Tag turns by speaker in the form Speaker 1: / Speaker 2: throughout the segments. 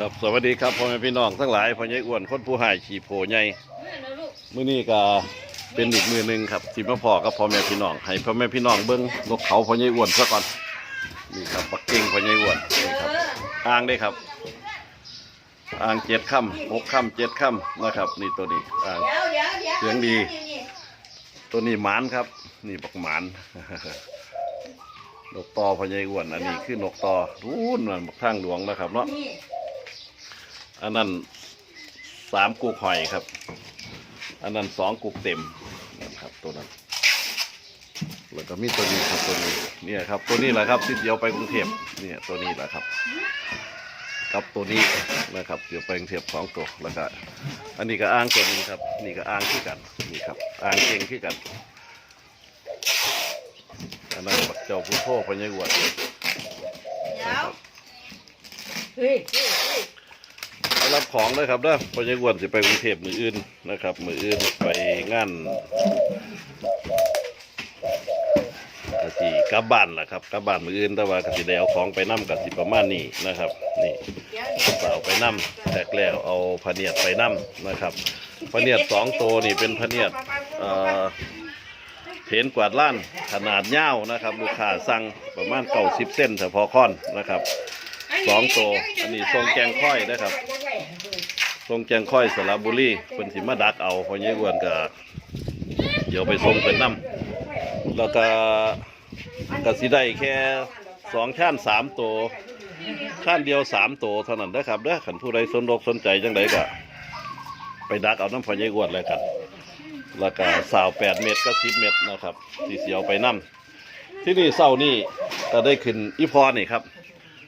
Speaker 1: ครับสวัสดีครับพ่อแม่พี่น้องทั้งหลายพ่อใหญ่อ้วนคนผู้หายขี่โพใหญ่มื้อนี้ก็เป็นอีกมือหนึ่งครับสิมาพอกับพ่อแม่พี่น้องให้พ่อแม่พี่น้องเบิ้งนกเขาพ่อใหญ่อ้วนซะก่อนนี่ครับปักเก่งพ่อใหญ่อ้วนนี่ครับอ่างได้ครับ อ่างเจ็ดค่ำหกค่ำเจ็ดค่ำนะครับ นี่ตัวนี้อ่างเสียงดี ตัวนี้หมานครับ นี่บักหมานนกตอพ่อใหญ่อ้วนอันนี้คือนกตอรุ่นมันบักทางหลวงนะครับเนาะ อันนั้นสามกุกหอยครับ อันนั้นสองกุกเต็มนะครับตัวนั้น แล้วก็มีตัวนี้ครับตัวนี้เนี่ยครับ ตัวนี้แหละครับที่เดียวไปกรุงเทพเนี่ยตัวนี้แหละครับกับตัวนี้นะครับเดี๋ยวไปกรุงเทพสองตัวแล้วก็อันนี้ก็อ่างตัวนึงครับ นี่ก็อ่างที่กันนี่ครับอ่างเก่งที่กันอันนั้นบักเจ้าผู้โทษพญายวน
Speaker 2: เฮ้ยเฮ้ยเฮ้ย
Speaker 1: ไป รับของเลยครับเด้อพญายวนจะไปกรุงเทพมืออื่นนะครับ มืออื่นไปงานกสิกลับบ้านล่ะครับกลับบ้านมืออื่นแต่ว่ากสิได้เอาของไปนํกับสิประมาณนี้นะครับ นี่
Speaker 2: เดี๋ยว
Speaker 1: เอาไปนํแตกแล้วเอาพะเนียดไปนํนะครับพะเนียดสองตัวนี่เป็นพะเนียดเอ่อเพนกวาดล้านขนาดยาวนะครับ ลูกค้าสั่งประมาณเก้าสิบเส้นเฉพาะค้อนนะครับสองตัวอันนี้ทรงแกงค่อยนะครับ ทรงแกงค่อยสระบุรีเป็นสิมาดักเอาพราะงี้อ้วนก็เดี๋ยวไปส่งเป็นน้ำแล้วก็ก็สิได้แค่สองชั้นสามตัวชั้นเดียวสามตัวเท่านั้นนะครับเด้อขันผู้ใดสนอกสนใจจังใดก็ไปดักเอาน้ำพอยี่อ้วนเลยครับแล้วก็สาวแปดเมตรก็สิบเมตรนะครับสีเสียวไปน้ำที่นี่เศร้านี่ก็ได้ขึ้นอีพอนี่ครับ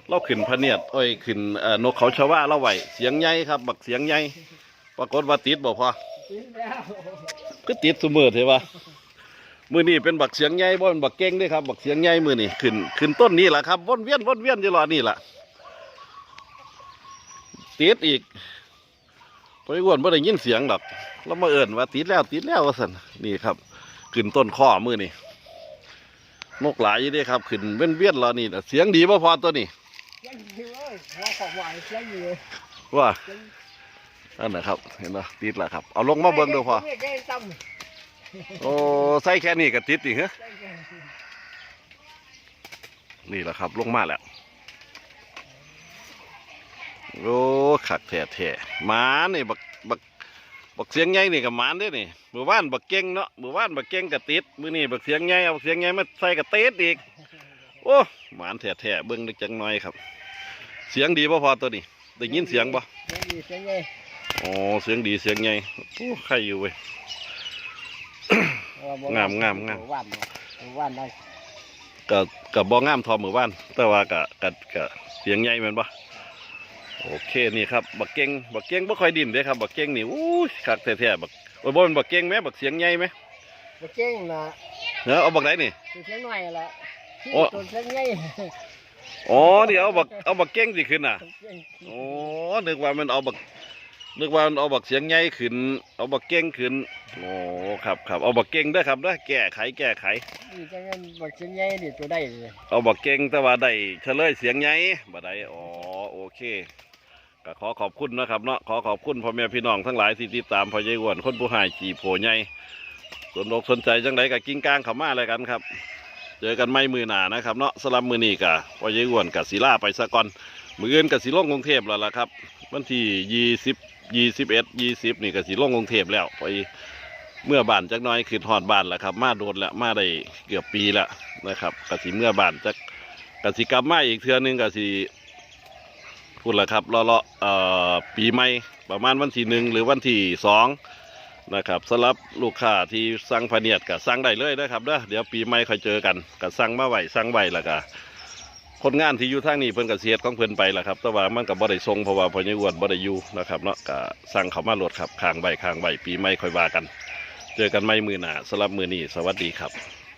Speaker 1: เราขึ้นพะเนียดอ้ยขึ้นเอ่อนกเขาชาวาเราไหวเสียงใหญ่ครับ บักเสียงใหญ่ปรากฏว่าติดบ่พอก็ติดเสมอเถอะวะมือนี่เป็นบักเสียงใหญ่บ่เป็นบักเก่งด้วยครับ บักเสียงใหญ่มือนี่ขึ้นขึ้นต้นนี้แหละครับวนเวียนวนเวียนอยู่รอนี่แหละติดอีกไปอ้วนบ่ได้ยินเสียงดอกเรามาเอิ่นว่าติดแล้วติดแล้วว่าสันนี่ครับ ขึ้นต้นข้อมือนี่นกหลายอยู่ด้วยครับ ขึ้นเวียนเวียนรอนี่เสียงดีบ่พอตัวนี้
Speaker 2: ยังอยู่เอ้ยหัวของหวานยังอยู่
Speaker 1: ว่าอันนะครับ เห็นไหมติดแล้วครับ เอาลงมาเบิ่งดูพอ
Speaker 2: ไม่ได้ตั้ม
Speaker 1: โอ้ใส่แค่นี้ก็ติดอีกเหรอนี่แหละครับ ลงมาแล้วโอ้ขักแท้แท้ๆหมานี่บักบักบักเสียงใหญ่นี่กับหมานเด้นี่มือว่านบักเก่งเนาะมือว่านบักเก่งกับติดมือนี่บักเสียงใหญ่เอาบักเสียงใหญ่มาใส่กับติดอีก โอ้หมานแท้แท้ๆเบิ่งได้จังหน่อยครับ เสียงดีป่พอตัวนี้ได้ยินเสียงป่
Speaker 2: ยังดีเสียงไง
Speaker 1: อ๋อเสียงดีเสียงใหญ่โอ้ใครอยู่เว้ยงามงามงาม
Speaker 2: ว่านว่านได้
Speaker 1: ก็กับบองามทอมือว่าน แต่ว่าก็ก็ก็เสียงใหญ่แมันปะโอเคนี่ครับบักเก่งบักเก่งบ่ค่อยดิ้นเด้ครับบักเก่งนี่อู้ยคักแท้ๆบักโอ้ยบ่เป็นบักเก่งไหมบักเสียงใหญ่ไหม
Speaker 2: บ่เก่งนะ
Speaker 1: เนาะเอาบักไหนนี่
Speaker 2: ตัวเสียงหน่อยละ
Speaker 1: โอ้
Speaker 2: ตัวเสียงใหญ่
Speaker 1: อ๋อเดี๋ยวเอาบักเอาบักเก่งสิขึ้นน่ะอ๋อนึกว่ามันเอาบักนึกว่ามันเอาบักเสียงใหญ่ขึ้น เอาบักเก่งขึ้นโอ้ครับครับเอาบักเก่งเด้อครับเด้อแก้ไขแก้ไข
Speaker 2: นี่จังงั้นบ่เสียงใหญ่นี่ตัวได้เลย
Speaker 1: เอาบักเก่งแต่ว่าได้เฉลยเสียงใหญ่บ่ได้อ๋อโอเคก็ขอขอบคุณนะครับเนาะขอขอบคุณพ่อแม่พี่น้องทั้งหลายที่ติดตามพ่อใหญ่อ้วนคนผู้หายจีโผใหญ่สนอกสนใจจังไดกับกิ้งก้างเขามาอะไรกันครับ เจอกันไม่มือหนานะครับเนาะสลับมือนี่กะพอใหญ่อ้วนกับศิลาไปสะก่อนมืออื่นกับสิลงกรุงเทพแล้วล่ะครับวันที่ยี่สิบยี่สิบเอ็ดยี่สิบนี่กับสิลงกรุงเทพแล้วไปเมื่อบานจักน้อยคือหอดบานแล้วครับ มาโดนแล้วมาได้เกือบปีแล้วนะครับกับสิเมื่อบานจักกับสิกลับมาอีกเทือนึงกับสิพูดละครับรอรอเอ่อปีใหม่ประมาณวันที่หนึ่งหรือวันที่สอง นะครับสำหรับลูกค้าที่สั่งพเนียดก็สั่งได้เลยนะครับเด้อเดี๋ยวปีใหม่ค่อยเจอกันก็สั่งมาไหวสั่งไหวแล้วก็คนงานที่อยู่ทางนี้เพิ่นก็เสียดของเพิ่นไปละครับ แต่ว่ามันกับบริทรงเพราะว่าพอยังอ้วนบริยูนะครับเนาะก็สั่งเขามาโหลดครับค้างใบค้างใบปีใหม่ค่อยว่ากัน เจอกันไม่มือหนาสำหรับมือนี้สวัสดีครับ